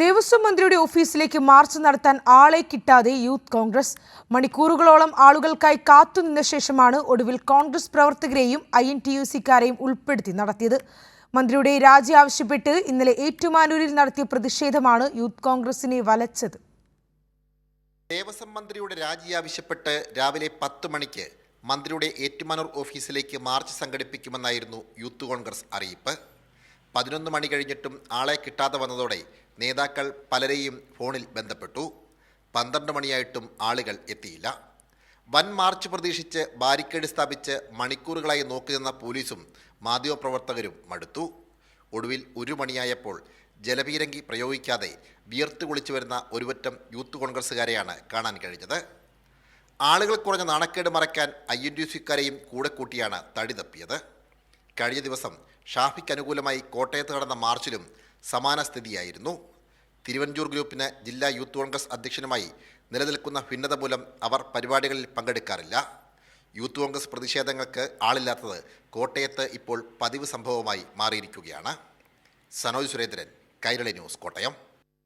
ദേവസ്വം മന്ത്രിയുടെ ഓഫീസിലേക്ക് മാർച്ച് നടത്താൻ ആളെ കിട്ടാതെ യൂത്ത് കോൺഗ്രസ്. മണിക്കൂറുകളോളം ആളുകൾക്കായി കാത്തുനിന്ന ശേഷമാണ് ഒടുവിൽ കോൺഗ്രസ് പ്രവർത്തകരെയും ഐ എൻ ടി യു സിക്കാരെയും ഉൾപ്പെടുത്തി നടത്തിയത്. മന്ത്രിയുടെ രാജി ആവശ്യപ്പെട്ട് ഇന്നലെ ഏറ്റുമാനൂരിൽ നടത്തിയ പ്രതിഷേധമാണ് യൂത്ത് കോൺഗ്രസിനെ വലച്ചത്. ദേവസ്വം മന്ത്രിയുടെ രാജി ആവശ്യപ്പെട്ട് രാവിലെ പത്ത് മണിക്ക് മന്ത്രിയുടെ ഏറ്റുമാനൂർ ഓഫീസിലേക്ക് മാർച്ച് സംഘടിപ്പിക്കുമെന്നായിരുന്നു യൂത്ത് കോൺഗ്രസ് അറിയിപ്പ്. പതിനൊന്ന് മണി കഴിഞ്ഞിട്ടും ആളെ കിട്ടാതെ വന്നതോടെ നേതാക്കൾ പലരെയും ഫോണിൽ ബന്ധപ്പെട്ടു. പന്ത്രണ്ട് മണിയായിട്ടും ആളുകൾ എത്തിയില്ല. വൻ മാർച്ച് പ്രതീക്ഷിച്ച് ബാരിക്കേഡ് സ്ഥാപിച്ച് മണിക്കൂറുകളായി നോക്കി നിന്ന പോലീസും മാധ്യമപ്രവർത്തകരും മടുത്തു. ഒടുവിൽ ഒരു മണിയായപ്പോൾ ജലപീരങ്കി പ്രയോഗിക്കാതെ വിയർത്ത് കുളിച്ചു വരുന്ന ഒരുപറ്റം യൂത്ത് കോൺഗ്രസ്സുകാരെയാണ് കാണാൻ കഴിഞ്ഞത്. ആളുകൾ കുറഞ്ഞ നാണക്കേട് മറയ്ക്കാൻ ഐ എൻ ഡി സിക്കാരെയും കൂടെ കൂട്ടിയാണ് തടി തപ്പിയത്. കഴിഞ്ഞ ദിവസം ഷാഫിക്ക് അനുകൂലമായി കോട്ടയത്ത് നടന്ന മാർച്ചിലും സമാന സ്ഥിതിയായിരുന്നു. തിരുവഞ്ചൂർ ഗ്രൂപ്പിന് ജില്ലാ യൂത്ത് കോൺഗ്രസ് അധ്യക്ഷനുമായി നിലനിൽക്കുന്ന ഭിന്നത മൂലം അവർ പരിപാടികളിൽ പങ്കെടുക്കാറില്ല. യൂത്ത് കോൺഗ്രസ് പ്രതിഷേധങ്ങൾക്ക് ആളില്ലാത്തത് കോട്ടയത്ത് ഇപ്പോൾ പതിവ് സംഭവമായി മാറിയിരിക്കുകയാണ്. സനോജ് സുരേന്ദ്രൻ കൈരളി ന്യൂസ് കോട്ടയം.